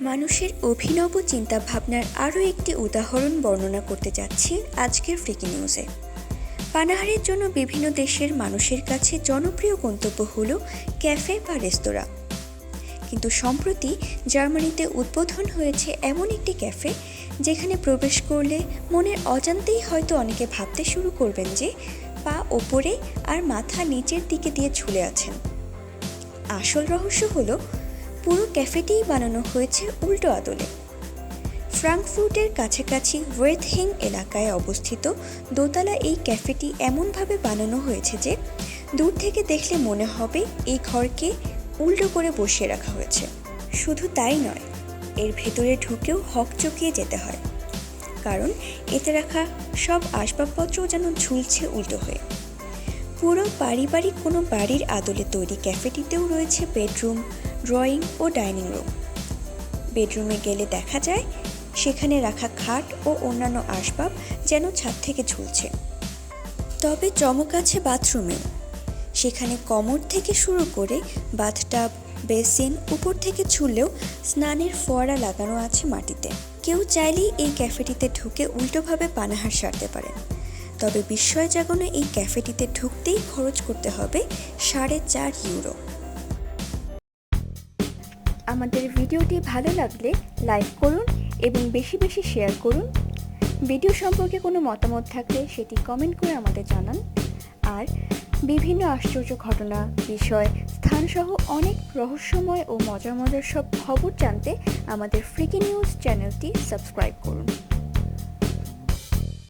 মানুষের অভিনব চিন্তাভাবনার আরও একটি উদাহরণ বর্ণনা করতে যাচ্ছি আজকের ফ্রিকি নিউজে। পানাহারের জন্য বিভিন্ন দেশের মানুষের কাছে জনপ্রিয় গন্তব্য হল ক্যাফে বা রেস্তোরাঁ। কিন্তু সম্প্রতি জার্মানিতে উদ্বোধন হয়েছে এমন একটি ক্যাফে, যেখানে প্রবেশ করলে মনের অজান্তেই হয়তো অনেকে ভাবতে শুরু করবেন যে, পা ওপরে আর মাথা নিচের দিকে দিয়ে ঝুলে আছেন। আসল রহস্য হলো পুরো ক্যাফেটিই বানানো হয়েছে উল্টো আদলে। ফ্রাঙ্কফুর্টের কাছাকাছি ওয়েথহিং এলাকায় অবস্থিত দোতলা এই ক্যাফেটি এমনভাবে বানানো হয়েছে যে দূর থেকে দেখলে মনে হবে এই ঘরকে উল্টো করে বসিয়ে রাখা হয়েছে। শুধু তাই নয়, এর ভেতরে ঢুকেও হক চকিয়ে যেতে হয়, কারণ এতে রাখা সব আসবাবপত্রও যেন ঝুলছে উল্টো হয়ে। পুরো পারিবারিক কোনো বাড়ির আদলে তৈরি ক্যাফেটিতেও রয়েছে বেডরুম ড্রয়িং ও ডাইনিং রুম। বেডরুমে গেলে দেখা যায়, সেখানে রাখা খাট ও অন্যান্য আসবাব যেন ছাদ থেকে ঝুলছে। তবে চমক আছে বাথরুমেও সেখানে কমর থেকে শুরু করে বাথটাব, বেসিন উপর থেকে ছুললেও স্নানের ফোয়ারা লাগানো আছে মাটিতে। কেউ চাইলেই এই ক্যাফেটিতে ঢুকে উল্টোভাবে পানাহার সারতে পারেন। তবে বিস্ময় জাগানো এই ক্যাফেটিতে ঢুকতেই খরচ করতে হবে সাড়ে চার ইউরো। আমাদের ভিডিওটি ভালো লাগলে লাইক করুন এবং বেশি বেশি শেয়ার করুন। ভিডিও সম্পর্কে কোনো মতামত থাকলে সেটি কমেন্ট করে আমাদের জানান। আর বিভিন্ন আশ্চর্য ঘটনা, বিষয়, স্থানসহ অনেক রহস্যময় ও মজার মজার সব খবর জানতে আমাদের ফ্রিকি নিউজ চ্যানেলটি সাবস্ক্রাইব করুন।